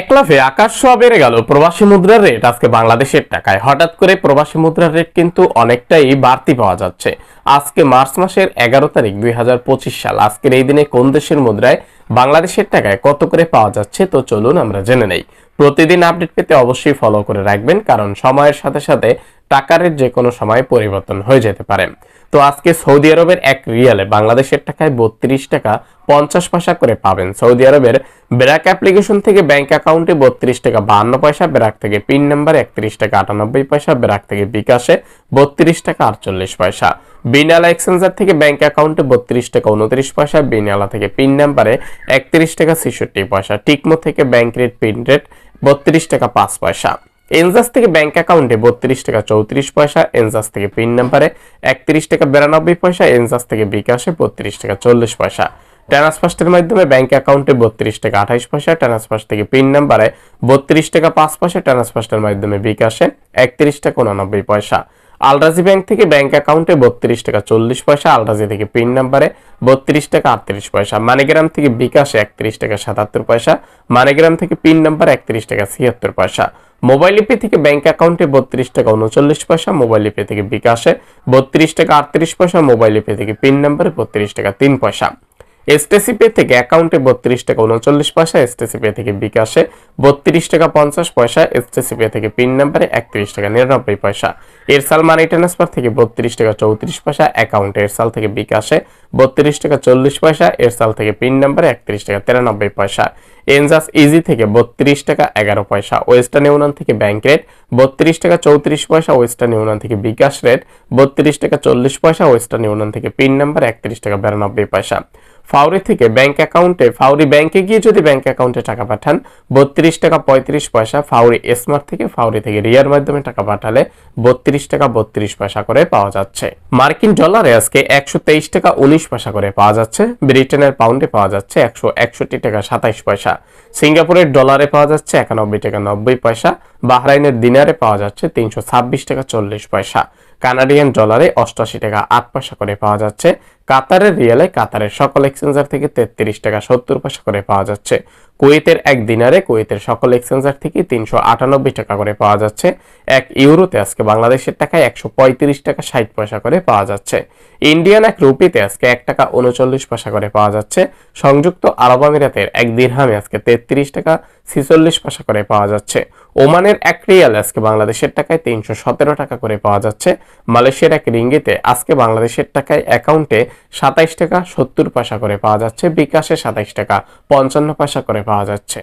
এক লাফে আকাশ ছোঁয়া বেড়ে গেল প্রবাসী মুদ্রার রেট আজকে বাংলাদেশের টাকায়। হঠাৎ করে প্রবাসী মুদ্রার রেট কিন্তু অনেকটাই বাড়তি পাওয়া যাচ্ছে। আজকে মার্চ মাসের এগারো তারিখ দুই হাজার পঁচিশ সাল। আজকের এই দিনে কোন দেশের মুদ্রায় বাংলাদেশের টাকায় কত করে পাওয়া যাচ্ছে তো চলুন আমরা জেনে নেই। প্রতিদিন আপডেট পেতে অবশ্যই ফলো করে রাখবেন, কারণ সময়ের সাথে সাথে টাকার যে কোনো সময় পরিবর্তন হয়ে যেতে পারে। তো আজকে সৌদি আরবের এক রিয়ালে বাংলাদেশের টাকায় বত্রিশ টাকা পঞ্চাশ পয়সা করে পাবেন। সৌদি আরবের ব্র্যাক অ্যাপ্লিকেশন থেকে ব্যাংক অ্যাকাউন্টে বত্রিশ টাকা বাহান্ন পয়সা, ব্র্যাক থেকে পিন নাম্বার একত্রিশ টাকা আটানব্বই পয়সা, ব্র্যাক থেকে বিকাশে বত্রিশ টাকা আটচল্লিশ পয়সা। বিনালা এক্সচেঞ্জার থেকে ব্যাংক অ্যাকাউন্টে বত্রিশ টাকা উনত্রিশ পয়সা, বিনালা থেকে পিন নাম্বারে একত্রিশ টাকা ছেষট্টি পয়সা। টিকমো থেকে ব্যাংক রেট, পিন রেট বত্রিশ টাকা পাঁচ পয়সা। এনজাস থেকে ব্যাংক অ্যাকাউন্টে বত্রিশ টাকা চৌত্রিশ পয়সা, এনজাস থেকে পিন নাম্বারে একত্রিশ টাকা বিরানব্বই পয়সা, এনজাস থেকে বিকাশে বত্রিশ টাকা চল্লিশ পয়সা। ট্রান্সফার্স্টের মাধ্যমে ব্যাংক অ্যাকাউন্টে বত্রিশ টাকা আঠাইশ পয়সা ট্রান্সফার্স্ট থেকে পিন নাম্বারে বত্রিশ টাকা পাঁচ পয়সা ট্রান্সফার্স্টের মাধ্যমে বিকাশে একত্রিশ টাকা উনানব্বই পয়সা। আলরাজি ব্যাংক থেকে ব্যাংক অ্যাকাউন্টে বত্রিশ টাকা চল্লিশ পয়সা, আলরাজি থেকে পিন নাম্বারে বত্রিশ টাকা আটত্রিশ পয়সা। মানিগ্রাম থেকে বিকাশে একত্রিশ টাকা সাতাত্তর পয়সা, মানিগ্রাম থেকে পিন নাম্বার একত্রিশ টাকা ছিয়াত্তর পয়সা। মোবাইল পে থেকে ব্যাংক অ্যাকাউন্টে বত্রিশ টাকা উনচল্লিশ পয়সা, মোবাইল পে থেকে বিকাশে বত্রিশ টাকা আটত্রিশ পয়সা, মোবাইল পে থেকে পিন নাম্বারে বত্রিশ টাকা তিন পয়সা। এসটিসি পে থেকে অ্যাকাউন্টে বত্রিশ টাকা উনচল্লিশ পয়সা এসটিসি পে থেকে বিকাশে বত্রিশ টাকা পঞ্চাশ পয়সা এসটিসি পে থেকে পিন নাম্বারে একত্রিশ টাকা নিরানব্বই পয়সা। এরসাল মানি ট্রান্সফার থেকে বত্রিশ টাকা চৌত্রিশ পয়সা অ্যাকাউন্টে এরসাল থেকে বিকাশে বত্রিশ টাকা চল্লিশ পয়সা এরসাল থেকে পিন নাম্বারে একত্রিশ টাকা তিরানব্বই পয়সা। এনজাস ইজি থেকে বত্রিশ টাকা এগারো পয়সা। ওয়েস্টার্ন ইউনিয়ন থেকে ব্যাংক রেট বত্রিশ টাকা চৌত্রিশ পয়সা ওয়েস্টার্ন ইউনিয়ন থেকে বিকাশ রেট বত্রিশ টাকা চল্লিশ পয়সা ওয়েস্টার্ন ইউনিয়ন থেকে পিন নাম্বার একত্রিশ টাকা বিরানব্বই পয়সা। ফাউরি থেকে ব্যাংক অ্যাকাউন্টে ফাউরি ব্যাংকে গিয়ে যদি ব্যাংক অ্যাকাউন্টে টাকা পাঠান, বত্রিশ টাকা পঁয়ত্রিশ পয়সা ফাউরি স্মার্ট থেকে ফাউরি থেকে রিয়ার মাধ্যমে টাকা পাঠালে বত্রিশ টাকা বত্রিশ পয়সা করে পাওয়া যাচ্ছে। মার্কিন ডলারে আজকে একশো তেইশ টাকা উনিশ পয়সা করে পাওয়া যাচ্ছে। ব্রিটেনের পাউন্ডে পাওয়া যাচ্ছে একশো একষট্টি টাকা সাতাইশ পয়সা। সিঙ্গাপুরের ডলারে পাওয়া যাচ্ছে একানব্বই টাকা নব্বই পয়সা। বাহরাইনের দিনারে পাওয়া যাচ্ছে তিনশো ছাব্বিশ টাকা চল্লিশ পয়সা। কানাডিয়ান ডলারে অষ্টআশি টাকা আট পয়সা করে পাওয়া যাচ্ছে। কাতারের রিয়ালে কাতারের সকল এক্সচেঞ্জার থেকে তেত্রিশ টাকা সত্তর পয়সা করে পাওয়া যাচ্ছে। কুয়েতের এক দিনারে কুয়েতের সকল এক্সচেঞ্জার থেকে তিনশো আটানব্বই টাকা করে পাওয়া যাচ্ছে। এক ইউরোতে আজকে বাংলাদেশের টাকায় একশো পঁয়ত্রিশ টাকা ষাট পয়সা করে পাওয়া যাচ্ছে। ইন্ডিয়ান এক রুপিতে আজকে এক টাকা উনচল্লিশ পয়সা করে পাওয়া যাচ্ছে। সংযুক্ত আরব আমিরাতের এক দিরহামে আজকে তেত্রিশ টাকা ছিচল্লিশ পয়সা করে পাওয়া যাচ্ছে। ওমানের এক রিয়াল আজকে বাংলাদেশের টাকায় তিনশো সতেরো টাকা করে পাওয়া যাচ্ছে। মালয়েশিয়ার এক রিঙ্গিতে আজকে বাংলাদেশের টাকায় অ্যাকাউন্টে সাতাইশ টাকা সত্তর পয়সা করে পাওয়া যাচ্ছে। বিকাশে সাতাইশ টাকা পঞ্চান্ন পয়সা করে পাওয়া যাচ্ছে